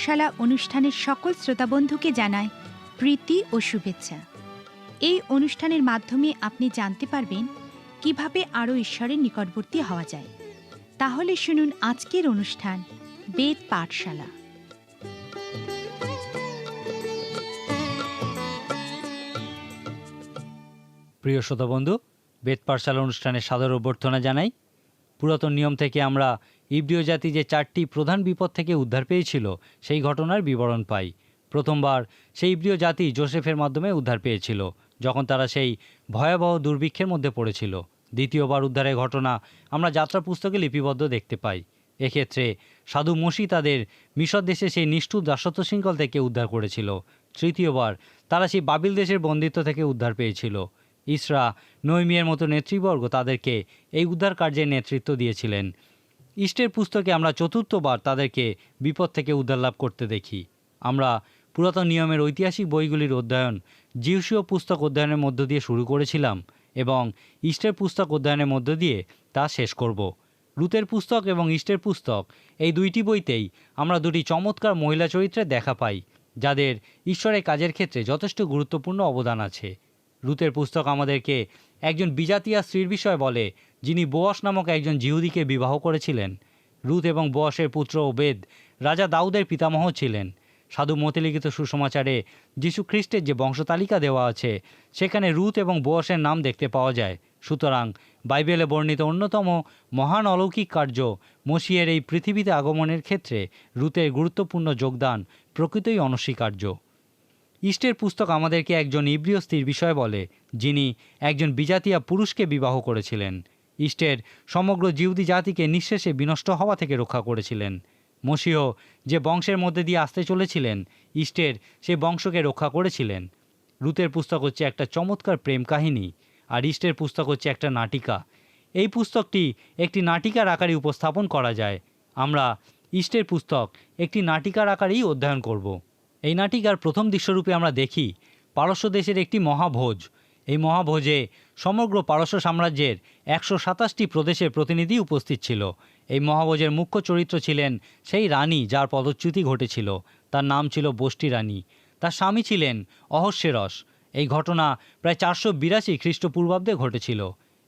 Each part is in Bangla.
পাঠশালা অনুষ্ঠানের সকল শ্রোতাবন্ধুকে জানায় প্রীতি ও শুভেচ্ছা। এই অনুষ্ঠানের মাধ্যমে আপনি জানতে পারবেন কীভাবে আরও ঈশ্বরের নিকটবর্তী হওয়া যায়। তাহলে শুনুন আজকের অনুষ্ঠান, বেদ পাঠশালা। প্রিয় শ্রোতাবন্ধু, বেদ পাঠশালা অনুষ্ঠানে সাদর অভ্যর্থনা জানাই। পুরাতন নিয়ম থেকে আমরা ইব্রিয় জাতি যে চারটি প্রধান বিপদ থেকে উদ্ধার পেয়েছিল, সেই ঘটনার বিবরণ পাই। প্রথমবার সেই ইব্রিয় জাতি জোসেফের মাধ্যমে উদ্ধার পেয়েছিল, যখন তারা সেই ভয়াবহ দুর্ভিক্ষের মধ্যে পড়েছিল। দ্বিতীয়বার উদ্ধারের ঘটনা আমরা যাত্রা পুস্তকে লিপিবদ্ধ দেখতে পাই। এক্ষেত্রে সাধু মসি তাদের মিশর দেশে সেই নিষ্ঠুর দাসত্ব শৃঙ্খল থেকে উদ্ধার করেছিল। তৃতীয়বার তারা সেই বাবিল দেশের বন্দিত্ব থেকে উদ্ধার পেয়েছিল। ইসরা, নৈমিয়ের মতো নেতৃবর্গ তাদেরকে এই উদ্ধার কার্যের নেতৃত্ব দিয়েছিলেন। ইষ্টের পুস্তকে আমরা চতুর্থবার তাদেরকে বিপদ থেকে উদ্ধার লাভ করতে দেখি। আমরা পুরাতন নিয়মের ঐতিহাসিক বইগুলির অধ্যয়ন জিউসীয় পুস্তক অধ্যয়নের মধ্য দিয়ে শুরু করেছিলাম এবং ইষ্টের পুস্তক অধ্যয়নের মধ্য দিয়ে তা শেষ করব। রুতের পুস্তক এবং ইষ্টের পুস্তক এই দুইটি বইতেই আমরা দুটি চমৎকার মহিলা চরিত্রে দেখা পাই, যাদের ঈশ্বরের কাজের ক্ষেত্রে যথেষ্ট গুরুত্বপূর্ণ অবদান আছে। রুতের পুস্তক আমাদেরকে একজন বিজাতীয় স্ত্রীর বিষয় বলে যিনি বোয়াস নামক একজন জিহুদিকে বিবাহ করেছিলেন। রুত এবং বোয়াসের পুত্র ওবেদ রাজা দাউদের পিতামহ ছিলেন। সাধু মতিলিখিত সুসমাচারে যীশু খ্রিস্টের যে বংশতালিকা দেওয়া আছে, সেখানে রুত এবং বোয়াসের নাম দেখতে পাওয়া যায়। সুতরাং বাইবেলে বর্ণিত অন্যতম মহান অলৌকিক কার্য মসিয়ের এই পৃথিবীতে আগমনের ক্ষেত্রে রুতের গুরুত্বপূর্ণ যোগদান প্রকৃতই অনস্বীকার্য। ইষ্টের পুস্তক আমাদেরকে একজন ইব্রিয় স্ত্রীর বিষয় বলে, যিনি একজন বিজাতীয় পুরুষকে বিবাহ করেছিলেন। ইষ্টের সমগ্র জিউদি জাতিকে নিঃশেষে বিনষ্ট হওয়া থেকে রক্ষা করেছিলেন। মসিহ যে বংশের মধ্যে দিয়ে আসতে চলেছিলেন ইষ্টের সেই বংশকে রক্ষা করেছিলেন। রুতের পুস্তক হচ্ছে একটা চমৎকার প্রেম কাহিনী, আর ইষ্টের পুস্তক হচ্ছে একটা নাটিকা। এই পুস্তকটি একটি নাটিকার আকারে উপস্থাপন করা যায়। আমরা ইষ্টের পুস্তক একটি নাটিকার আকারেই অধ্যয়ন করব। এই নাটিকার প্রথম দৃশ্যরূপে আমরা দেখি পারস্য দেশের একটি মহাভোজ। এই মহাভোজে সমগ্র পারস্য সাম্রাজ্যের একশো সাতাশটি প্রদেশের প্রতিনিধি উপস্থিত ছিল। এই মহাভোজের মুখ্য চরিত্র ছিলেন সেই রানী যার পদচ্যুতি ঘটেছিল। তার নাম ছিল বষ্টি রানী। তার স্বামী ছিলেন অহস্যেরস। এই ঘটনা প্রায় চারশো বিরাশি খ্রিস্টপূর্বাব্দে ঘটেছিল।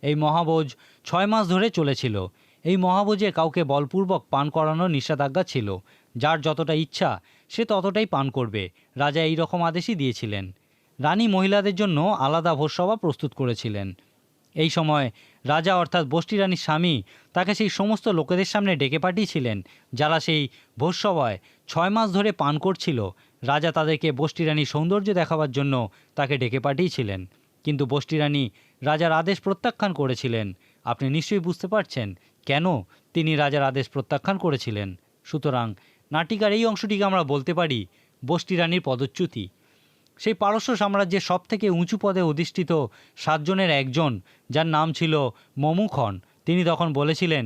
এই মহাভোজ ছয় মাস ধরে চলেছিল। এই মহাভোজে কাউকে বলপূর্বক পান করানোর নিষেধাজ্ঞা ছিল। যার যতটা ইচ্ছা সে ততটাই পান করবে। রাজা এই রকম আদেশই দিয়েছিলেন। রানী মহিলাদের জন্য আলাদা ভোজসভা প্রস্তুত করেছিলেন। এই সময় রাজা অর্থাৎ বষ্টি রানীর স্বামী তাকে সেই সমস্ত লোকেদের সামনে ডেকে পাঠিয়েছিলেন, যারা সেই ভোজসভায় ছয় মাস ধরে পান করছিল। রাজা তাদেরকে বষ্টি রানীর সৌন্দর্য দেখাবার জন্য তাকে ডেকে পাঠিয়েছিলেন। কিন্তু বষ্টি রানী রাজার আদেশ প্রত্যাখ্যান করেছিলেন। আপনি নিশ্চয়ই বুঝতে পারছেন কেন তিনি রাজার আদেশ প্রত্যাখ্যান করেছিলেন। সুতরাং নাটিকার এই অংশটিকে আমরা বলতে পারি বষ্টি রানীর পদচ্যুতি। সেই পারস্য সাম্রাজ্যের সবথেকে উঁচু পদে অধিষ্ঠিত সাতজনের একজন, যার নাম ছিল মমুখন। তিনি তখন বলেছিলেন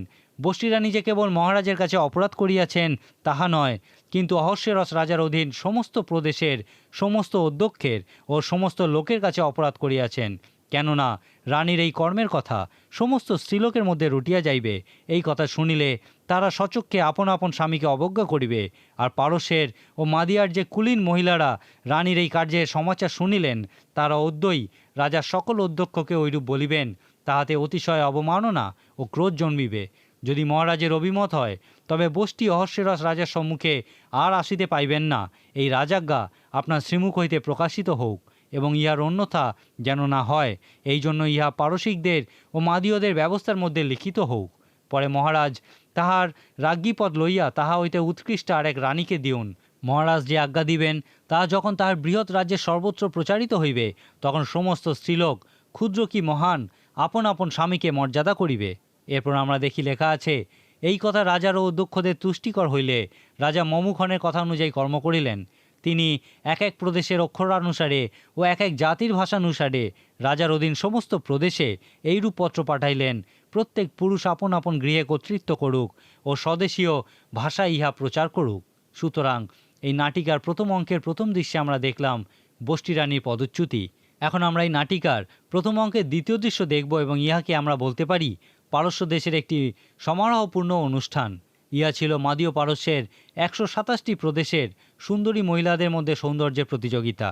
রানী যে কেবল মহারাজের কাছে অপরাধ করিয়াছেন, তাহা নয়। কিন্তু অহস্যরস রাজার অধীন সমস্ত প্রদেশের, সমস্ত অধ্যক্ষের ও সমস্ত লোকের কাছে অপরাধ করিয়াছেন। কেননা, রানীর এই কর্মের কথা সমস্ত স্ত্রীলোকের মধ্যে রুটিয়া যাইবে। এই কথা শুনিলে তারা সচক্ষে আপন আপন স্বামীকে অবজ্ঞা করিবে। আর পারস্যের ও মাদিয়ার যে কুলীন মহিলারা রানীর এই কার্যের সমাচার শুনিলেন, তারা অদ্যই রাজার সকল অধ্যক্ষকে ঐরূপ বলিবেন, তাহাতে অতিশয় অবমাননা ও ক্রোধ জন্মিবে। যদি মহারাজের অভিমত হয়, তবে বষ্টি অহস্যরস রাজার সম্মুখে আর আসিতে পাইবেন না। এই রাজাজ্ঞা আপনার শ্রীমুখ হইতে প্রকাশিত হোক এবং ইহার অন্যথা যেন না হয় এই জন্য ইহা পারসিকদের ও মাদীয়দের ব্যবস্থার মধ্যে লিখিত হোক। পরে মহারাজ তাহার রাজ্ঞীপদ লইয়া তাহা হইতে উৎকৃষ্ট আর এক রানীকে দিউন। মহারাজ যে আজ্ঞা দিবেন তাহা যখন তাহার বৃহৎ রাজ্যের সর্বত্র প্রচারিত হইবে, তখন সমস্ত স্ত্রীলোক, ক্ষুদ্র কি মহান, আপন আপন স্বামীকে মর্যাদা করিবে। এরপর আমরা দেখি লেখা আছে, এই কথা রাজার ও অধ্যক্ষদের তুষ্টিকর হইলে রাজা মমুখনের কথা অনুযায়ী কর্ম করিলেন। তিনি এক এক প্রদেশের অক্ষরানুসারে ও এক এক জাতির ভাষানুসারে রাজার অধীন সমস্ত প্রদেশে এইরূপ পত্র পাঠাইলেন। প্রত্যেক পুরুষ আপন আপন গৃহে কর্তৃত্ব করুক ও স্বদেশীয় ভাষায় ইহা প্রচার করুক। সুতরাং এই নাটিকার প্রথম অঙ্কের প্রথম দৃশ্যে আমরা দেখলাম বষ্টি রানীর পদচ্যুতি। এখন আমরা এই নাটিকার প্রথম অঙ্কের দ্বিতীয় দৃশ্য দেখব এবং ইহাকে আমরা বলতে পারি পারস্য দেশের একটি সমারোহপূর্ণ অনুষ্ঠান। ইহা ছিল মাদীয় পারস্যের একশো সাতাশটি প্রদেশের সুন্দরী মহিলাদের মধ্যে সৌন্দর্যের প্রতিযোগিতা।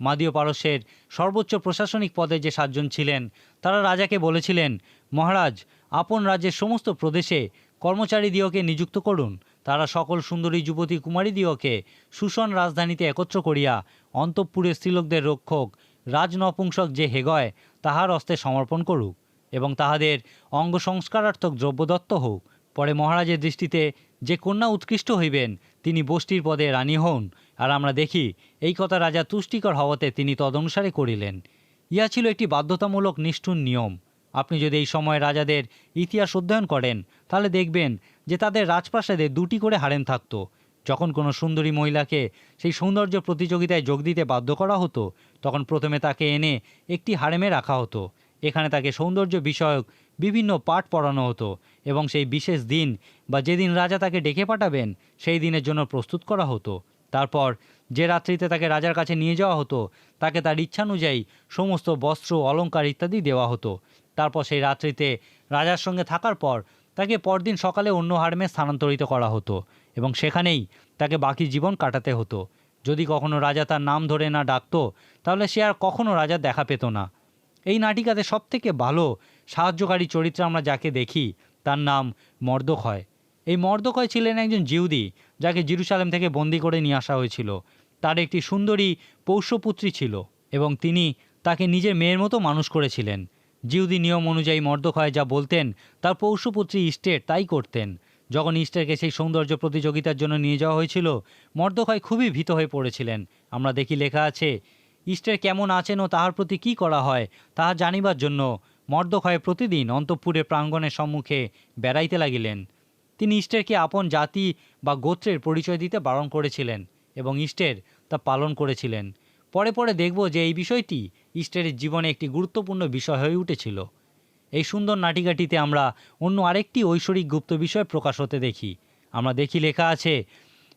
মাদীয় পারস্যের সর্বোচ্চ প্রশাসনিক পদে যে সাতজন ছিলেন, তারা রাজাকে বলেছিলেন মহারাজ, আপন রাজ্যের সমস্ত প্রদেশে কর্মচারীদিওকে নিযুক্ত করুন। তারা সকল সুন্দরী যুবতী কুমারীদিওকে সুষণ রাজধানীতে একত্র করিয়া অন্তঃপুরের স্ত্রীলোকদের রক্ষক রাজনপুংসক যে হেগয়, তাহার হস্তে সমর্পণ করুক এবং তাহাদের অঙ্গ সংস্কারার্থক দ্রব্যদত্ত হোক। পরে মহারাজের দৃষ্টিতে যে কন্যা উৎকৃষ্ট হইবেন, তিনি বষ্টির পদে রানী হন। আর আমরা দেখি, এই কথা রাজা তুষ্টিকর হওয়াতে তিনি তদনুসারে করিলেন। ইহা ছিল একটি বাধ্যতামূলক নিষ্ঠুর নিয়ম। আপনি যদি এই সময় রাজাদের ইতিহাস অধ্যয়ন করেন, তাহলে দেখবেন যে তাদের রাজপ্রাসাদে দুটি করে হারেম থাকতো। যখন কোনো সুন্দরী মহিলাকে সেই সৌন্দর্য প্রতিযোগিতায় যোগ দিতে বাধ্য করা হতো, তখন প্রথমে তাকে এনে একটি হারেমে রাখা হতো। এখানে তাকে সৌন্দর্য বিষয়ক বিভিন্ন পাঠ পড়ানো হতো এবং সেই বিশেষ দিন বা যেদিন রাজা তাকে ডেকে পাঠাবেন, সেই দিনের জন্য প্রস্তুত করা হতো। তারপর যে রাত্রিতে তাকে রাজার কাছে নিয়ে যাওয়া হতো, তাকে তার ইচ্ছানুযায়ী সমস্ত বস্ত্র, অলংকার ইত্যাদি দেওয়া হতো। তারপর সেই রাত্রিতে রাজার সঙ্গে থাকার পর তাকে পরদিন সকালে অন্য হারমে স্থানান্তরিত করা হতো এবং সেখানেই তাকে বাকি জীবন কাটাতে হতো। যদি কখনো রাজা তার নাম ধরে না ডাকতো, তাহলে সে আর কখনো রাজার দেখা পেত না। এই নাটিকাতে সবথেকে ভালো সাহায্যকারী চরিত্র আমরা যাকে দেখি, তার নাম মর্দক্ষয় এই মর্দক্ষয় ছিলেন একজন জিউদি, যাকে জিরুসালেম থেকে বন্দি করে নিয়ে আসা হয়েছিল। তার একটি সুন্দরী পৌষ্যপুত্রী ছিল এবং তিনি তাকে নিজের মেয়ের মতো মানুষ করেছিলেন। জিউদি নিয়ম অনুযায়ী মর্দক্ষয় যা বলতেন, তার পৌষ্যপুত্রী ইস্টের তাই করতেন। যখন ইস্টেরকে সেই সৌন্দর্য প্রতিযোগিতার জন্য নিয়ে যাওয়া হয়েছিল মর্দক্ষয় খুবই ভীত হয়ে পড়েছিলেন। আমরা দেখি লেখা আছে, ইস্টের কেমন আছেন ও তাহার প্রতি কী করা হয়, তাহা জানিবার জন্য মর্দক্ষয় প্রতিদিন অন্তঃপুরে প্রাঙ্গণের সম্মুখে বেড়াইতে লাগিলেন। তিনি ইস্টেরকে আপন জাতি বা গোত্রের পরিচয় দিতে বারণ করেছিলেন এবং ইস্টের তা পালন করেছিলেন। পরে পরে দেখব যে এই বিষয়টি ইস্টেরের জীবনে একটি গুরুত্বপূর্ণ বিষয় হয়ে উঠেছিল। এই সুন্দর নাটিকাটিতে আমরা অন্য আরেকটি ঐশ্বরিক গুপ্ত বিষয় প্রকাশ হতে দেখি। আমরা দেখি লেখা আছে,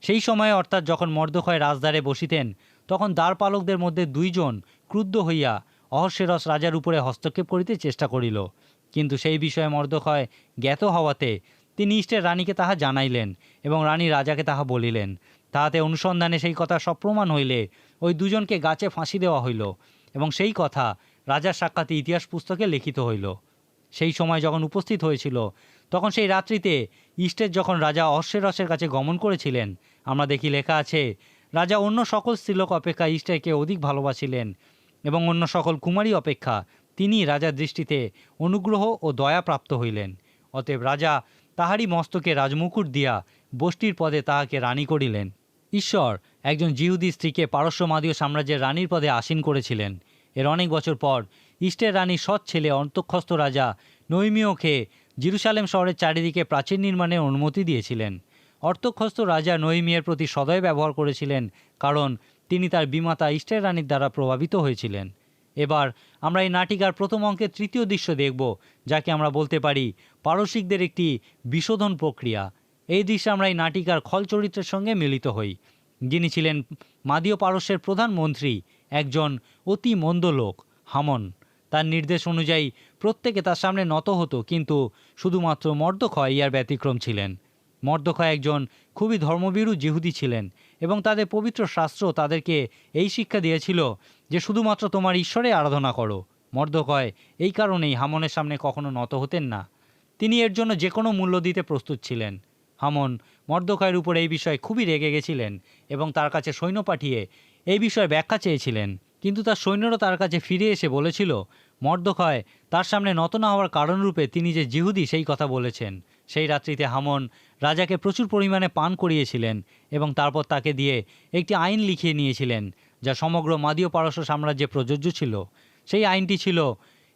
সেই সময়ে অর্থাৎ যখন মর্দক্ষয় রাজদ্বারে বসিতেন, তখন দ্বারপালকদের মধ্যে দুইজন ক্রুদ্ধ হইয়া অহস্যেরস রাজার উপরে হস্তক্ষেপ করিতে চেষ্টা করিল। কিন্তু সেই বিষয়ে মর্দক্ষয় জ্ঞাত হওয়াতে তিনি ইষ্টের রানীকে তাহা জানাইলেন এবং রানী রাজাকে তাহা বলিলেন। তাহাতে অনুসন্ধানে সেই কথা সব প্রমাণ হইলে ওই দুজনকে গাছে ফাঁসি দেওয়া হইল এবং সেই কথা রাজার সাক্ষাতে ইতিহাস পুস্তকে লিখিত হইল। সেই সময় যখন উপস্থিত হয়েছিল, তখন সেই রাত্রিতে ইষ্টের যখন রাজা অশ্বেরসের কাছে গমন করেছিলেন, আমরা দেখি লেখা আছে, রাজা অন্য সকল স্ত্রীলোক অপেক্ষা ইষ্টেরকে অধিক ভালোবাসিলেন এবং অন্য সকল কুমারী অপেক্ষা তিনি রাজার দৃষ্টিতে অনুগ্রহ ও দয়া প্রাপ্ত হইলেন। অতএব রাজা তাহারই মস্তকে রাজমুকুট দিয়া বষ্টির পদে তাহাকে রানী করিলেন। ঈশ্বর একজন জিহুদি স্ত্রীকে পারস্যমাদীয় সাম্রাজ্যের রানীর পদে আসীন করেছিলেন। এর অনেক বছর পর ইষ্টের রানী সৎ ছেলে, অন্তঃস্থ রাজা নৈমীয়কে জিরুসালেম শহরের চারিদিকে প্রাচীর নির্মাণের অনুমতি দিয়েছিলেন। অর্থক্ষস্ত রাজা নৈমিয়ের প্রতি সদয় ব্যবহার করেছিলেন কারণ তিনি তার বিমাতা ইস্টের রানীর দ্বারা প্রভাবিত হয়েছিলেন। এবার আমরা এই নাটিকার প্রথম অঙ্কের তৃতীয় দৃশ্য দেখব, যাকে আমরা বলতে পারি পারসিকদের একটি বিশোধন প্রক্রিয়া। এই দৃশ্যে আমরা এই নাটিকার খল চরিত্রের সঙ্গে মিলিত হই। যিনি ছিলেন মাদীয় পারস্যের প্রধানমন্ত্রী একজন অতি মন্দ লোক, হামন। তার নির্দেশ অনুযায়ী প্রত্যেকে তার সামনে নত হতো, কিন্তু শুধুমাত্র মর্দক্ষয় ইয়ার ব্যতিক্রম ছিলেন। মর্দক্ষয় একজন খুবই ধর্মবিরু জিহুদি ছিলেন এবং তাদের পবিত্র শাস্ত্র তাদেরকে এই শিক্ষা দিয়েছিল যে শুধুমাত্র তোমার ঈশ্বরে আরাধনা করো। মর্দক্ষয় এই কারণেই হামনের সামনে কখনো নত হতেন না। তিনি এর জন্য যে কোনো মূল্য দিতে প্রস্তুত ছিলেন। হামন মর্দক্ষয়ের উপর এই বিষয়ে খুবই রেগে গেছিলেন এবং তার কাছে সৈন্য পাঠিয়ে এই বিষয়ে ব্যাখ্যা চেয়েছিলেন। কিন্তু তার সৈন্যরা তার কাছে ফিরে এসে বলেছিল মর্দক্ষয় তার সামনে নত না হওয়ার কারণরূপে তিনি যে জিহুদি, সেই কথা বলেছেন। সেই রাত্রিতে হামন রাজাকে প্রচুর পরিমাণে পান করিয়েছিলেন এবং তারপর তাকে দিয়ে একটি আইন লিখিয়ে নিয়েছিলেন, যা সমগ্র মাদীয় পারস্য সাম্রাজ্যে প্রযোজ্য ছিল। সেই আইনটি ছিল,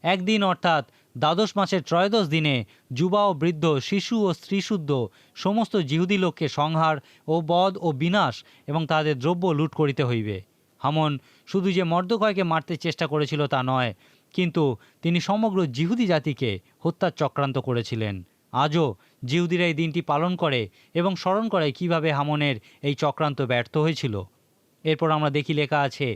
একদিন অর্থাৎ দ্বাদশ মাসের ত্রয়োদশ দিনে যুবা ও বৃদ্ধ, শিশু ও স্ত্রীশুদ্ধ সমস্ত জিহুদি লোককে সংহার ও বধ ও বিনাশ এবং তাদের দ্রব্য লুট করিতে হইবে। হামন, শুধু যে মর্দকয়কে মারতে চেষ্টা করেছিল তা নয়, কিন্তু তিনি সমগ্র জিহুদি জাতিকে হত্যার চক্রান্ত করেছিলেন। আজও জিহুদিরা এই দিনটি পালন করে এবং স্মরণ করে কীভাবে হামনের এই চক্রান্ত ব্যর্থ হয়েছিল। এরপর আমরা দেখি লেখা আছে,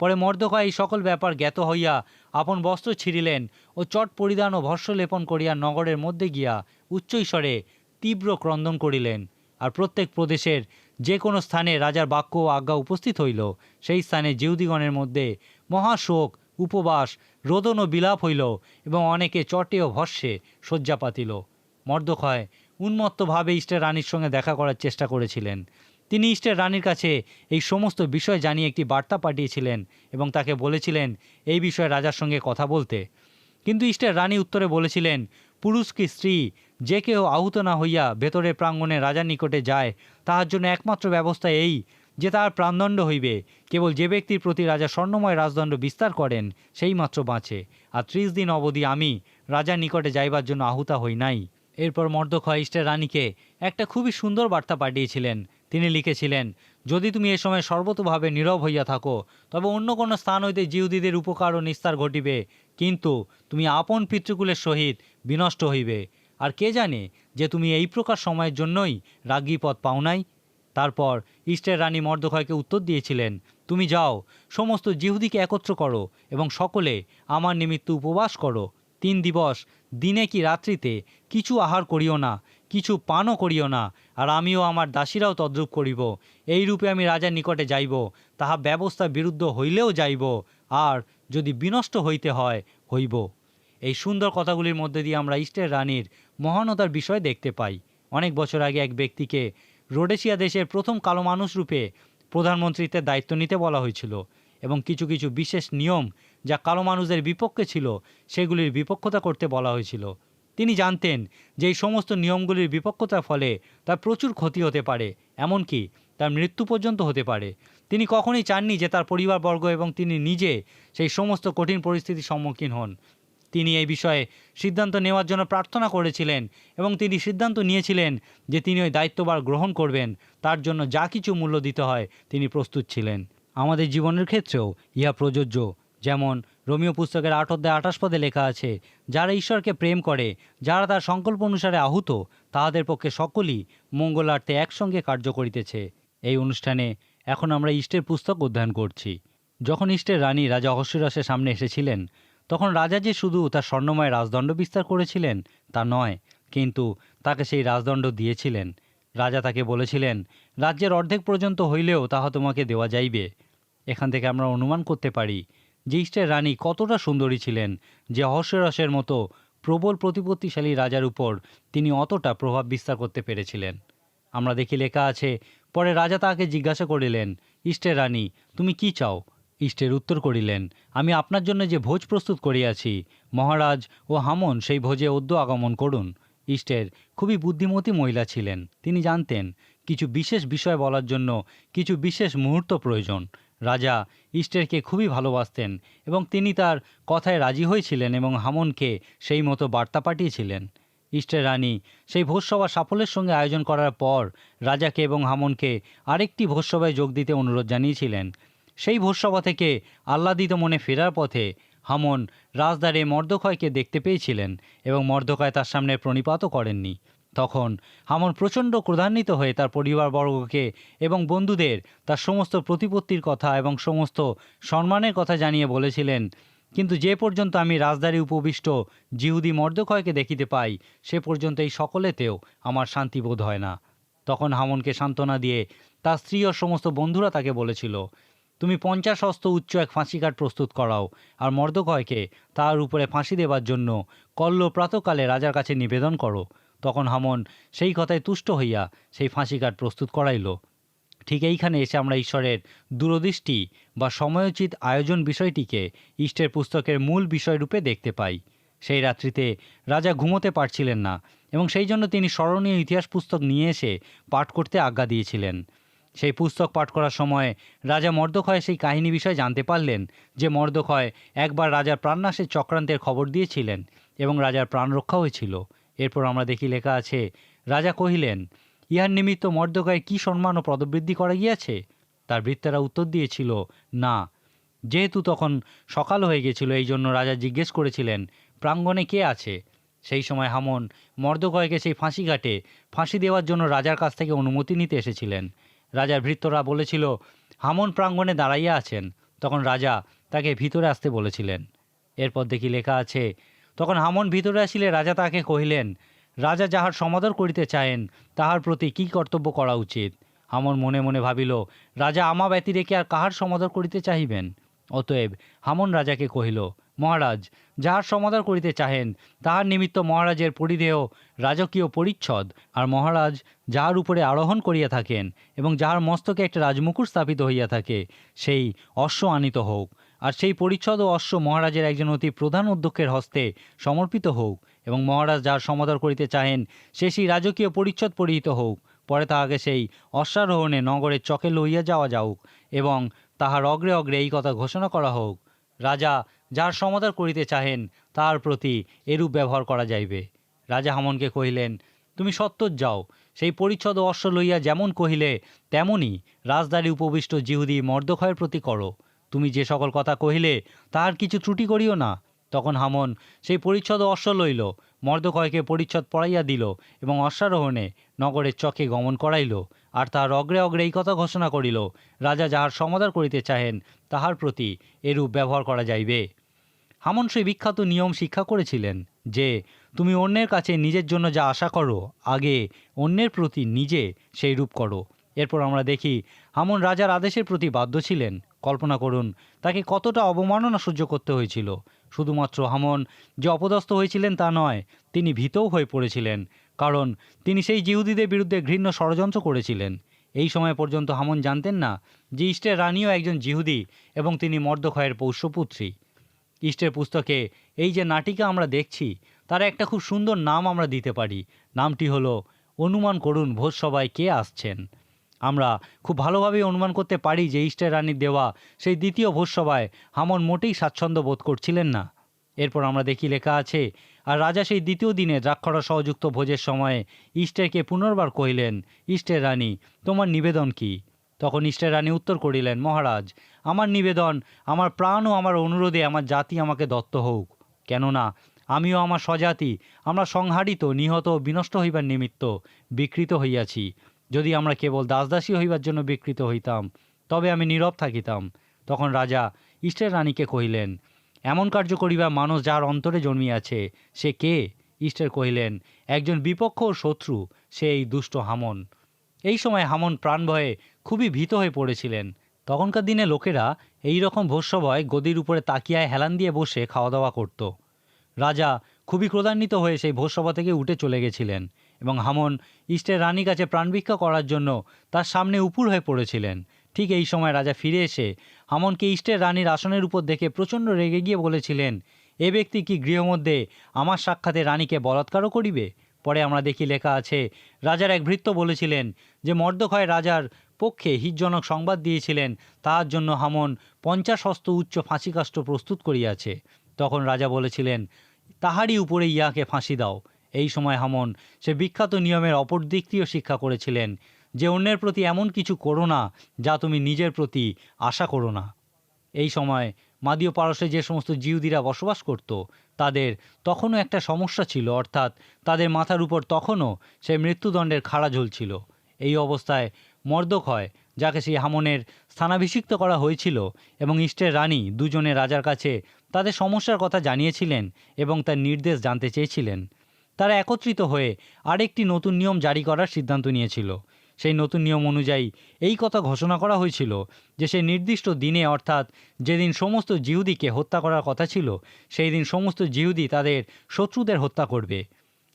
পরে মর্দকয় এই সকল ব্যাপার জ্ঞাত হইয়া আপন বস্ত্র ছিঁড়িলেন ও চট পরিধান ও ভস্য লেপন করিয়া নগরের মধ্যে গিয়া উচ্চৈস্বরে তীব্র ক্রন্দন করিলেন। আর প্রত্যেক প্রদেশের যে কোনো স্থানে রাজার বাক্য ও আজ্ঞা উপস্থিত হইল। সেই স্থানে জিহুদিগণের মধ্যে মহাশোক, উপবাস, রোদন ও বিলাপ হইল এবং অনেকে চটে ও ভস্যে শয্যা পাতিল। মর্দক্ষয় উন্মত্তভাবে ইষ্টের রানীর সঙ্গে দেখা করার চেষ্টা করেছিলেন। তিনি ইষ্টের রানীর কাছে এই সমস্ত বিষয় জানিয়ে একটি বার্তা পাঠিয়েছিলেন এবং তাকে বলেছিলেন, এই বিষয়ে রাজার সঙ্গে কথা বলতে। কিন্তু ইস্টের রানী উত্তরে বলেছিলেন, পুরুষ কি স্ত্রী? যে কেউ আহত না হইয়া ভেতরের প্রাঙ্গণে রাজার নিকটে যায়, তাহার জন্য একমাত্র ব্যবস্থা এই, যে তার প্রাণদণ্ড হইবে। কেবল যে ব্যক্তির প্রতি রাজা স্বর্ণময় রাজদণ্ড বিস্তার করেন, সেই মাত্র বাঁচে। আর ত্রিশ দিন অবধি আমি রাজার নিকটে যাইবার জন্য আহুতা হই নাই। এরপর মর্দক্ষয় ইষ্টের রানীকে একটা খুবই সুন্দর বার্তা পাঠিয়েছিলেন তিনি লিখেছিলেন, যদি তুমি এ সময় সর্বতভাবে নীরব হইয়া থাকো, তবে অন্য কোনো স্থান হইতে জিহুদীদের উপকার ও নিস্তার ঘটিবে। কিন্তু তুমি আপন পিতৃকুলের সহিত বিনষ্ট হইবে। আর কে জানে যে তুমি এই প্রকার সময়ের জন্যই রাজ্ঞী পদ পাও নাই? তারপর ইষ্টের রানী মর্দক্ষয়কে উত্তর দিয়েছিলেন, তুমি যাও, সমস্ত জিহুদিকে একত্র করো এবং সকলে আমার নিমিত্ত উপবাস করো। তিন দিবস, দিনে কি রাত্রিতে কিছু আহার করিও না। কিছু পানও করিও না, আর আমিও আমার দাসীরাও তদ্রূপ করিব। এই রূপে আমি রাজার নিকটে যাইব, তাহা ব্যবস্থা বিরুদ্ধ হইলেও যাইব, আর যদি বিনষ্ট হইতে হয়, হইব। এই সুন্দর কথাগুলির মধ্যে দিয়ে আমরা ইস্টের রানীর মহানতার বিষয় দেখতে পাই। অনেক বছর আগে এক ব্যক্তিকে রোডেশিয়া দেশের প্রথম কালো মানুষ রূপে প্রধানমন্ত্রীত্বের দায়িত্ব নিতে বলা হয়েছিল, এবং কিছু কিছু বিশেষ নিয়ম যা কালো মানুষদের বিপক্ষে ছিল, সেগুলির বিপক্ষতা করতে বলা হয়েছিল। তিনি জানতেন যে এই সমস্ত নিয়মগুলির বিপক্ষতার ফলে তার প্রচুর ক্ষতি হতে পারে, এমনকি তার মৃত্যু পর্যন্ত হতে পারে। তিনি কখনোই চাননি যে তার পরিবারবর্গ এবং তিনি নিজে সেই সমস্ত কঠিন পরিস্থিতির সম্মুখীন হন। তিনি এই বিষয়ে সিদ্ধান্ত নেওয়ার জন্য প্রার্থনা করেছিলেন এবং তিনি সিদ্ধান্ত নিয়েছিলেন যে তিনি ওই দায়িত্ববার গ্রহণ করবেন, তার জন্য যা কিছু মূল্য দিতে হয় তিনি প্রস্তুত ছিলেন। আমাদের জীবনের ক্ষেত্রেও ইহা প্রযোজ্য, যেমন রোমিও পুস্তকের আট অধ্যায় আঠাশ পদে লেখা আছে, যারা ঈশ্বরকে প্রেম করে, যারা তার সংকল্প অনুসারে আহুত, তাহাদের পক্ষে সকলই মঙ্গলার্থে একসঙ্গে কার্য করিতেছে। এই অনুষ্ঠানে এখন আমরা ইষ্টের পুস্তক অধ্যয়ন করছি। যখন ইষ্টের রানী রাজা অহস্যরসের সামনে এসেছিলেন, তখন রাজা যে শুধু তার স্বর্ণময় রাজদণ্ড বিস্তার করেছিলেন, তা নয়, কিন্তু তাকে সেই রাজদণ্ড দিয়েছিলেন। রাজা তাকে বলেছিলেন, রাজ্যের অর্ধেক পর্যন্ত হইলেও তাহা তোমাকে দেওয়া যাইবে। এখান থেকে আমরা অনুমান করতে পারি ইষ্টের রানী কতটা সুন্দরী ছিলেন, যে অহস্যরসের মতো প্রবল প্রতিপত্তিশালী রাজার উপর তিনি অতটা প্রভাব বিস্তার করতে পেরেছিলেন। আমরা দেখি লেখা আছে, পরে রাজা তাহাকে জিজ্ঞাসা করিলেন, ইষ্টের রানী, তুমি কি চাও? ইষ্টের উত্তর করিলেন, আমি আপনার জন্য যে ভোজ প্রস্তুত করিয়াছি, মহারাজ ও হামন সেই ভোজে অদ্য আগমন করুন। ইষ্টের খুবই বুদ্ধিমতী মহিলা ছিলেন। তিনি জানতেন, কিছু বিশেষ বিষয় বলার জন্য কিছু বিশেষ মুহূর্ত প্রয়োজন। রাজা ইস্টেরকে খুবই ভালোবাসতেন এবং তিনি তার কথায় রাজি হয়েছিলেন এবং হামনকে সেই মতো বার্তা পাঠিয়েছিলেন। ইষ্টের রানী সেই ভোজসভা সাফল্যের সঙ্গে আয়োজন করার পর রাজাকে এবং হামনকে আরেকটি ভোজসভায় যোগ দিতে অনুরোধ জানিয়েছিলেন। সেই ভোজসভা থেকে আহ্লাদিত মনে ফেরার পথে হামন রাজদারে মর্দক্ষয়কে দেখতে পেয়েছিলেন এবং মর্দক্ষয় তার সামনে প্রণিপাতও করেননি। তখন হামন প্রচণ্ড ক্রোধান্বিত হয়ে তার পরিবারবর্গকে এবং বন্ধুদের তার সমস্ত প্রতিপত্তির কথা এবং সমস্ত সম্মানের কথা জানিয়ে বলেছিলেন, কিন্তু যে পর্যন্ত আমি রাজদারি উপবিষ্ট জিহুদি মর্দক্ষয়কে দেখিতে পাই, সে পর্যন্ত এই সকলেতেও আমার শান্তি বোধ হয় না। তখন হামনকে সান্ত্বনা দিয়ে তার স্ত্রী ও সমস্ত বন্ধুরা তাকে বলেছিল, তুমি পঞ্চাশ হস্ত উচ্চ এক ফাঁসিকাঠ প্রস্তুত করাও আর মর্দক্ষয়কে তার উপরে ফাঁসি দেবার জন্য কল্ল প্রাতকালে রাজার কাছে নিবেদন করো। তখন হামন সেই কথায় তুষ্ট হইয়া সেই ফাঁসি কাঠ প্রস্তুত করাইল। ঠিক এইখানে এসে আমরা ঈশ্বরের দূরদৃষ্টি বা সময়োচিত আয়োজন বিষয়টিকে ইষ্টের পুস্তকের মূল বিষয়রূপে দেখতে পাই। সেই রাত্রিতে রাজা ঘুমোতে পারছিলেন না এবং সেই জন্য তিনি স্মরণীয় ইতিহাস পুস্তক নিয়ে এসে পাঠ করতে আজ্ঞা দিয়েছিলেন। সেই পুস্তক পাঠ করার সময় রাজা মর্দক্ষয় সেই কাহিনী বিষয়ে জানতে পারলেন যে মর্দক্ষয় একবার রাজার প্রাণনাশের চক্রান্তের খবর দিয়েছিলেন এবং রাজার প্রাণ রক্ষা হয়েছিল। এরপর আমরা দেখি লেখা আছে, রাজা কহিলেন, ইহার নিমিত্ত মর্দকায় কি সম্মান ও পদবৃদ্ধি করা গিয়াছে? তার বৃত্তারা উত্তর দিয়েছিল, না। যেহেতু তখন সকাল হয়ে গেছিল এই জন্য রাজা জিজ্ঞেস করেছিলেন, প্রাঙ্গণে কে আছে? সেই সময় হামন মর্দকয়কে সেই ফাঁসি ঘাটে। ফাঁসি দেওয়ার জন্য রাজার কাছ থেকে অনুমতি নিতে এসেছিলেন। রাজার ভৃত্যরা বলেছিল, হামন প্রাঙ্গণে দাঁড়াইয়া আছেন। তখন রাজা তাকে ভিতরে আসতে বলেছিলেন। এরপর দেখি লেখা আছে তখন হামন ভিতরে আসিলে রাজা তাকে কহিলেন, রাজা যাহার সমাদর করিতে চাহেন, তাহার প্রতি কি কর্তব্য করা উচিত? হামন মনে মনে ভাবিল, রাজা আমা ব্যতি রেখে আর কাহার সমাদর করিতে চাহিবেন? অতএব হামন রাজাকে কহিল, মহারাজ, যাহার সমাদর করিতে চাহেন, তাহার নিমিত্ত মহারাজের পরিধেয় রাজকীয় পরিচ্ছদ, আর মহারাজ যাহার উপরে আরোহণ করিয়া থাকেন এবং যাহার মস্তকে একটা রাজমুকুট স্থাপিত হইয়া থাকে, সেই অশ্ব আনিত হোক। আর সেই পরিচ্ছদ ও অশ্ব মহারাজের একজন অতি প্রধান অধ্যক্ষের হস্তে সমর্পিত হোক এবং মহারাজ যার সমাদর করিতে চাহেন, সে সেই রাজকীয় পরিচ্ছদ পরিহিত হোক। পরে তাহাকে সেই অশ্বারোহণে নগরের চকে লইয়া যাওয়া যাউক এবং তাহার অগ্রে অগ্রে এই কথা ঘোষণা করা হোক। রাজা যার সমাদর করিতে চাহেন, তাহার প্রতি এরূপ ব্যবহার করা যাইবে। রাজা হামনকে কহিলেন, তুমি সত্তর যাও। সেই পরিচ্ছদ অশ্ব লইয়া যেমন কহিলে তেমনই রাজদারি উপবিষ্ট জিহুদি মর্দক্ষয়ের প্রতি করো। তুমি যে সকল কথা কহিলে, তাহার কিছু ত্রুটি করিও না। তখন হামন সেই পরিচ্ছদ অশ্ব লইল, মর্দকয়কে পরিচ্ছদ পড়াইয়া দিল এবং অশ্বারোহণে নগরের চকে গমন করাইল, আর তাহার অগ্রে অগ্রে এই কথা ঘোষণা করিল, রাজা যাহার সমাদর করিতে চাহেন, তাহার প্রতি এরূপ ব্যবহার করা যাইবে। হামন সেই বিখ্যাত নিয়ম শিক্ষা করেছিলেন যে, তুমি অন্যের কাছে নিজের জন্য যা আশা করো, আগে অন্যের প্রতি নিজে সেই রূপ করো। এরপর আমরা দেখি, হামন রাজার আদেশের প্রতি বাধ্য ছিলেন। কল্পনা করুন, তাকে কতটা অবমাননা সহ্য করতে হয়েছিল। শুধুমাত্র হামন যে অপদস্থ হয়েছিলেন তা নয়, তিনি ভীতও হয়ে পড়েছিলেন, কারণ তিনি সেই জিহুদিদের বিরুদ্ধে ঘৃণ্য ষড়যন্ত্র করেছিলেন। এই সময় পর্যন্ত হামন জানতেন না যে ইষ্টের রানীও একজন জিহুদি এবং তিনি মর্দক্ষয়ের পৌষ্যপুত্রী। ইষ্টের পুস্তকে এই যে নাটিকা আমরা দেখছি, তার একটা খুব সুন্দর নাম আমরা দিতে পারি। নামটি হলো, অনুমান করুন ভোজ ভোজসভায় কে আসছেন? আমরা খুব ভালোভাবেই অনুমান করতে পারি যে ইষ্টের রানীর দেওয়া সেই দ্বিতীয় ভোজসভায় হামন মোটেই স্বাচ্ছন্দ্য বোধ করছিলেন না। এরপর আমরা দেখি লেখা আছে, আর রাজা সেই দ্বিতীয় দিনে দ্রাক্ষরা সহযুক্ত ভোজের সময়ে ইষ্টেরকে পুনর্বার কহিলেন, ইষ্টের রানী, তোমার নিবেদন কি? তখন ইষ্টের রানী উত্তর করিলেন, মহারাজ, আমার নিবেদন, আমার প্রাণ ও আমার অনুরোধে আমার জাতি আমাকে দত্ত হোক। কেননা আমিও আমার স্বজাতি, আমরা সংহারিত, নিহত বিনষ্ট হইবার নিমিত্ত বিকৃত হইয়াছি। যদি আমরা কেবল দাসদাসী হইবার জন্য বিকৃত হইতাম, তবে আমি নীরব থাকিতাম। তখন রাজা ইষ্টের রানীকে কহিলেন, এমন কার্য করিবা মানুষ যার অন্তরে জন্মিয়াছে, সে কে? ইষ্টের কহিলেন, একজন বিপক্ষ ও শত্রু, সে এই দুষ্ট হামন। এই সময় হামন প্রাণ ভয়ে খুবই ভীত হয়ে পড়েছিলেন। তখনকার দিনে লোকেরা এই রকম ভোজসভায় গদির উপরে তাকিয়ায় হেলান দিয়ে বসে খাওয়া দাওয়া করত। রাজা খুবই ক্রোধান্বিত হয়ে সেই ভোজসভা থেকে উঠে চলে গেছিলেন। এবং হামন ইষ্টের রানীর কাছে প্রাণভিক্ষা করার জন্য তার সামনে উপুর হয়ে পড়েছিলেন। ঠিক এই সময় রাজা ফিরে এসে হামনকে ইষ্টের রানীর আসনের উপর দেখে প্রচণ্ড রেগে গিয়ে বলেছিলেন, এ ব্যক্তি কি গৃহমধ্যে আমার সাক্ষাতে রানীকে বলাৎকারও করিবে? পরে আমরা দেখি লেখা আছে, রাজার এক ভৃত্য বলেছিলেন যে মর্দক্ষয় রাজার পক্ষে হিতজনক সংবাদ দিয়েছিলেন, তাহার জন্য হামন পঞ্চাশ হস্ত উচ্চ ফাঁসিকাষ্ঠ প্রস্তুত করিয়াছে। তখন রাজা বলেছিলেন, তাহারই উপরে ইয়াকে ফাঁসি দাও। এই সময় হামন সে বিখ্যাত নিয়মের অপর দিকটিও শিক্ষা করেছিলেন যে অন্যের প্রতি এমন কিছু করো না যা তুমি নিজের প্রতি আশা করো না। এই সময় মাদীয় পারসে যে সমস্ত জিহুদিরা বসবাস করত, তাদের তখনও একটা সমস্যা ছিল, অর্থাৎ তাদের মাথার উপর তখনও সে মৃত্যুদণ্ডের খাড়া ঝুলছিল। এই অবস্থায় মর্দক হয়, যাকে সেই হামনের স্থানাভিষিক্ত করা হয়েছিল এবং ইষ্টের রানী দুজনে রাজার কাছে তাদের সমস্যার কথা জানিয়েছিলেন এবং তার নির্দেশ জানতে চেয়েছিলেন। তারা একত্রিত হয়ে আরেকটি নতুন নিয়ম জারি করার সিদ্ধান্ত নিয়েছিল। সেই নতুন নিয়ম অনুযায়ী এই কথা ঘোষণা করা হয়েছিল যে সেই নির্দিষ্ট দিনে অর্থাৎ যেদিন সমস্ত জিহুদিকে হত্যা করার কথা ছিল, সেই দিন সমস্ত জিহুদি তাদের শত্রুদের হত্যা করবে।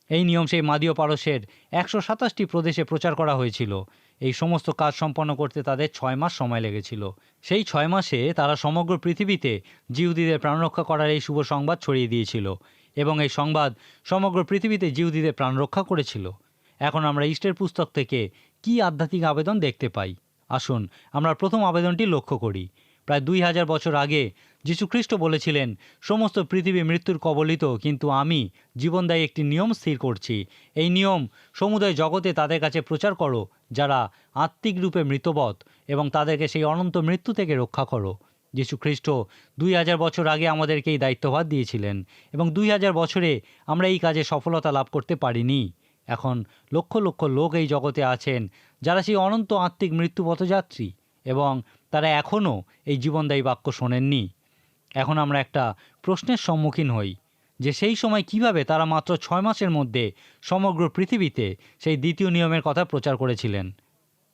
এই নিয়ম সেই মাদীয় পারস্যের একশো সাতাশটি প্রদেশে প্রচার করা হয়েছিল। এই সমস্ত কাজ সম্পন্ন করতে তাদের ছয় মাস সময় লেগেছিল। সেই ছয় মাসে তারা সমগ্র পৃথিবীতে জিহুদিদের প্রাণরক্ষা করার এই শুভ সংবাদ ছড়িয়ে দিয়েছিল। এবং এই সংবাদ সমগ্র পৃথিবীতে জিহুদিদের প্রাণ রক্ষা করেছিল। এখন আমরা ইস্টের পুস্তক থেকে কি আধ্যাত্মিক আবেদন দেখতে পাই? আসুন, আমরা প্রথম আবেদনটি লক্ষ্য করি। প্রায় দুই হাজার বছর আগে যীশুখ্রিস্ট বলেছিলেন, সমস্ত পৃথিবী মৃত্যুর কবলিত, কিন্তু আমি জীবনদায়ী একটি নিয়ম স্থির করছি। এই নিয়ম সমুদয় জগতে তাদের কাছে প্রচার করো, যারা আত্মিক রূপে মৃতবৎ, এবং তাদেরকে সেই অনন্ত মৃত্যু থেকে রক্ষা করো। যীশু খ্রিস্ট দুই হাজার বছর আগে আমাদেরকে এই দায়িত্বভার দিয়েছিলেন এবং দুই হাজার বছরে আমরা এই কাজে সফলতা লাভ করতে পারিনি। এখন লক্ষ লক্ষ লোক এই জগতে আছেন যারা সেই অনন্ত আত্মিক মৃত্যু পথযাত্রী এবং তারা এখনও এই জীবনদায়ী বাক্য শোনেননি। এখন আমরা একটা প্রশ্নের সম্মুখীন হই যে সেই সময় কীভাবে তারা মাত্র ছয় মাসের মধ্যে সমগ্র পৃথিবীতে সেই দ্বিতীয় নিয়মের কথা প্রচার করেছিলেন।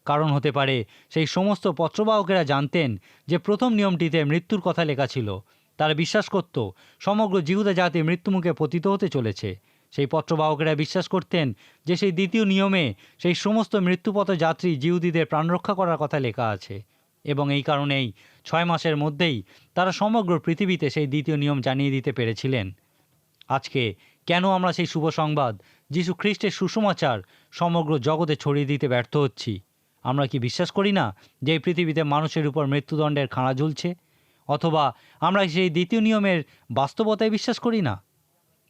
কারণ হতে পারে। সেই সমস্ত পত্রবাহকেরা জানতেন যে প্রথম নিয়মটিতে মৃত্যুর কথা লেখা ছিল। তারা বিশ্বাস করত, সমগ্র জিহুদা জাতি মৃত্যুমুখে পতিত হতে চলেছে। সেই পত্রবাহকেরা বিশ্বাস করতেন যে সেই দ্বিতীয় নিয়মে সেই সমস্ত মৃত্যুপথ যাত্রী জিহুদিদের প্রাণরক্ষা করার কথা লেখা আছে। এবং এই কারণেই ছয় মাসের মধ্যেই তারা সমগ্র পৃথিবীতে সেই দ্বিতীয় নিয়ম জানিয়ে দিতে পেরেছিলেন। আজকে কেন আমরা সেই শুভ সংবাদ, যীশু খ্রিস্টের সুসমাচার সমগ্র জগতে ছড়িয়ে দিতে ব্যর্থ হচ্ছি? আমরা কি বিশ্বাস করি না যে এই পৃথিবীতে মানুষের উপর মৃত্যুদণ্ডের খাঁড়া ঝুলছে? অথবা আমরা সেই দ্বিতীয় নিয়মের বাস্তবতায় বিশ্বাস করি না?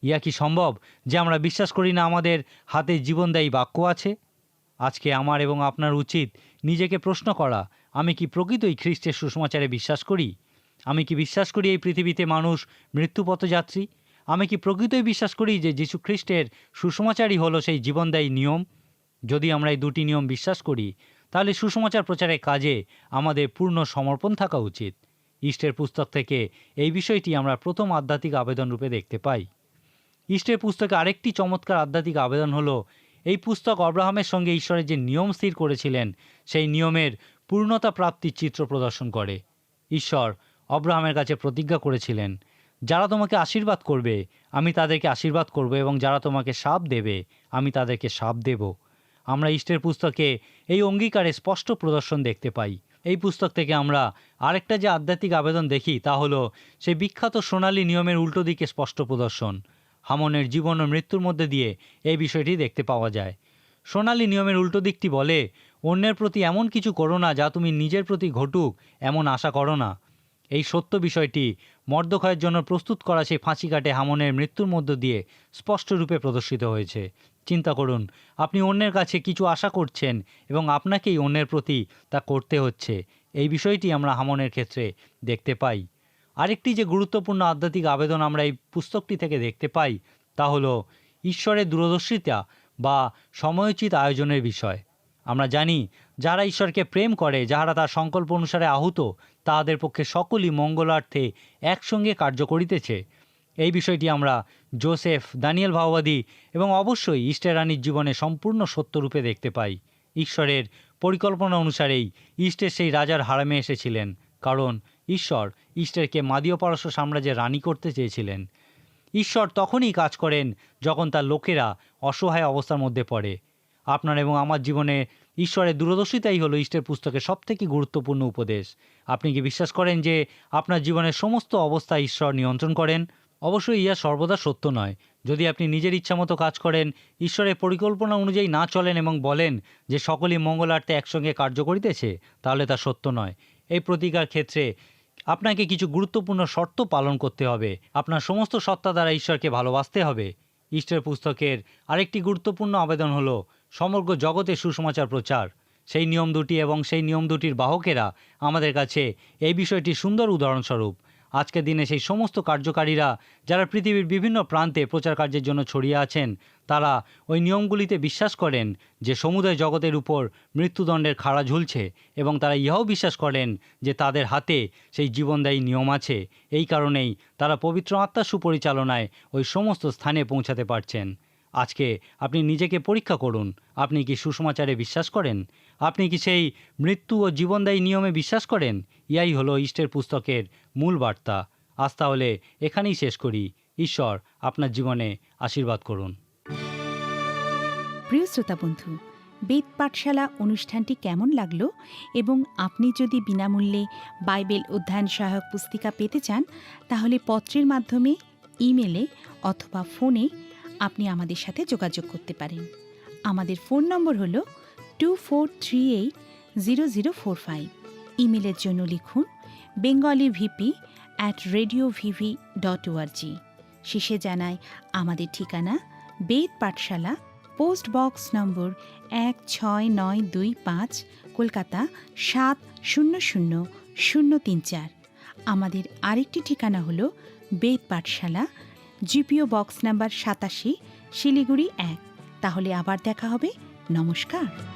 ইয়া কি সম্ভব যে আমরা বিশ্বাস করি না আমাদের হাতে জীবনদায়ী বাক্য আছে? আজকে আমার এবং আপনার উচিত নিজেকে প্রশ্ন করা, আমি কি প্রকৃতই খ্রিস্টের সুষমাচারে বিশ্বাস করি? আমি কি বিশ্বাস করি এই পৃথিবীতে মানুষ মৃত্যুপথযাত্রী? আমি কি প্রকৃতই বিশ্বাস করি যে যীশু খ্রিস্টের সুষমাচারই হলো সেই জীবনদায়ী নিয়ম? যদি আমরা এই দুটি নিয়ম বিশ্বাস করি তাহলে সুসমাচার প্রচারের কাজে আমাদের পূর্ণ সমর্পণ থাকা উচিত। ইষ্টের পুস্তক থেকে এই বিষয়টি আমরা প্রথম আধ্যাত্মিক আবেদন রূপে দেখতে পাই। ইষ্টের পুস্তকে আরেকটি চমৎকার আধ্যাত্মিক আবেদন হলো, এই পুস্তক অব্রাহামের সঙ্গে ঈশ্বরের যে নিয়ম স্থির করেছিলেন, সেই নিয়মের পূর্ণতা প্রাপ্তির চিত্র প্রদর্শন করে। ঈশ্বর অব্রাহামের কাছে প্রতিজ্ঞা করেছিলেন, যারা তোমাকে আশীর্বাদ করবে, আমি তাদেরকে আশীর্বাদ করব এবং যারা তোমাকে সাপ দেবে, আমি তাদেরকে সাপ দেব। আমরা ইষ্টের পুস্তকে এই অঙ্গীকারে স্পষ্ট প্রদর্শন দেখতে পাই। এই পুস্তক থেকে আমরা আরেকটা যে আধ্যাত্মিক আবেদন দেখি তা হলো সেই বিখ্যাত সোনালী নিয়মের উল্টো দিকে স্পষ্ট প্রদর্শন। হামনের জীবন ও মৃত্যুর মধ্যে দিয়ে এই বিষয়টি দেখতে পাওয়া যায়। সোনালী নিয়মের উল্টো দিকটি বলে, অন্যের প্রতি এমন কিছু করো না যা তুমি নিজের প্রতি ঘটুক, এমন আশা করো না। এই সত্য বিষয়টি মর্দক্ষয়ের জন্য প্রস্তুত করা সেই ফাঁসি কাটে হামনের মৃত্যুর মধ্য দিয়ে স্পষ্টরূপে প্রদর্শিত হয়েছে। চিন্তা করুন, আপনি অন্যের কাছে কিছু আশা করছেন এবং আপনাকেই অন্যের প্রতি তা করতে হচ্ছে। এই বিষয়টি আমরা হামনের ক্ষেত্রে দেখতে পাই। আরেকটি যে গুরুত্বপূর্ণ আধ্যাত্মিক আবেদন আমরা এই পুস্তকটি থেকে দেখতে পাই, তা হলো ঈশ্বরের দূরদর্শিতা বা সময়োচিত আয়োজনের বিষয়। আমরা জানি, যারা ঈশ্বরকে প্রেম করে, যাহারা তার সংকল্প অনুসারে আহত, তাহাদের পক্ষে সকলই মঙ্গলার্থে একসঙ্গে কার্য করিতেছে। এই বিষয়টি আমরা জোসেফ, দানিয়েল ভাওবাদী এবং অবশ্যই ইস্টের রানীর জীবনে সম্পূর্ণ সত্যরূপে দেখতে পাই। ঈশ্বরের পরিকল্পনা অনুসারেই ইস্টের সেই রাজার হারামে এসেছিলেন, কারণ ঈশ্বর ইস্টেরকে মাদীয় পারস্য সাম্রাজ্যের রানী করতে চেয়েছিলেন। ঈশ্বর তখনই কাজ করেন যখন তার লোকেরা অসহায় অবস্থার মধ্যে পড়ে। আপনার এবং আমার জীবনে ঈশ্বরের দূরদর্শিতাই হলো ইষ্টের পুস্তকের সবথেকে গুরুত্বপূর্ণ উপদেশ। আপনি কি বিশ্বাস করেন যে আপনার জীবনের সমস্ত অবস্থা ঈশ্বর নিয়ন্ত্রণ করেন? অবশ্যই ইহা সর্বদা সত্য নয়। যদি আপনি নিজের ইচ্ছামতো কাজ করেন, ঈশ্বরের পরিকল্পনা অনুযায়ী না চলেন এবং বলেন যে সকলেই মঙ্গলার্থে একসঙ্গে কার্য করিতেছে, তাহলে তা সত্য নয়। এই প্রতিকার ক্ষেত্রে আপনাকে কিছু গুরুত্বপূর্ণ শর্ত পালন করতে হবে। আপনার সমস্ত সত্তা দ্বারা ঈশ্বরকে ভালোবাসতে হবে। ইষ্টের পুস্তকের আরেকটি গুরুত্বপূর্ণ আবেদন হলো, সমগ্র জগতে সুসমাচার প্রচার। সেই নিয়ম দুটি এবং সেই নিয়ম দুটির বাহকেরা আমাদের কাছে এই বিষয়টি সুন্দর উদাহরণস্বরূপ। আজকের দিনে সেই সমস্ত কার্যকারীরা, যারা পৃথিবীর বিভিন্ন প্রান্তে প্রচার কার্যের জন্য ছড়িয়ে আছেন, তারা ওই নিয়মগুলিতে বিশ্বাস করেন যে সমুদয় জগতের উপর মৃত্যুদণ্ডের খাড়া ঝুলছে এবং তারা ইহাও বিশ্বাস করেন যে তাদের হাতে সেই জীবনদায়ী নিয়ম আছে। এই কারণেই তারা পবিত্র আত্মার সুপরিচালনায় ওই সমস্ত স্থানে পৌঁছাতে পারছেন। আজকে আপনি নিজেকে পরীক্ষা করুন। আপনি কি সুসমাচারে বিশ্বাস করেন? আপনি কি সেই মৃত্যু ও জীবনদায়ী নিয়মে বিশ্বাস করেন? ইয়াই হলো ইষ্টের পুস্তকের মূল বার্তা। আজ তাহলে এখানেই শেষ করি। ঈশ্বর আপনার জীবনে আশীর্বাদ করুন। প্রিয় শ্রোতা বন্ধু, বেদ পাঠশালা অনুষ্ঠানটি কেমন লাগল? এবং আপনি যদি বিনামূল্যে বাইবেল অধ্যয়ন সহায়ক পুস্তিকা পেতে চান, তাহলে পত্রের মাধ্যমে, ইমেলে অথবা ফোনে আপনি আমাদের সাথে যোগাযোগ করতে পারেন। আমাদের ফোন নম্বর হল two four three eight zero zero four five ইমেলের জন্য লিখুন Bengali VP at radio VV dot ORG শেষে জানায় আমাদের ঠিকানা বেদ পাঠশালা, পোস্ট বক্স নম্বর এক ছয় নয় দুই পাঁচ, কলকাতা সাত শূন্য শূন্য শূন্য তিন চার। আমাদের আরেকটি ঠিকানা হল বেদ পাঠশালা জিপিও বক্স নাম্বার সাতাশি শিলিগুড়ি এক। তাহলে আবার দেখা হবে। নমস্কার।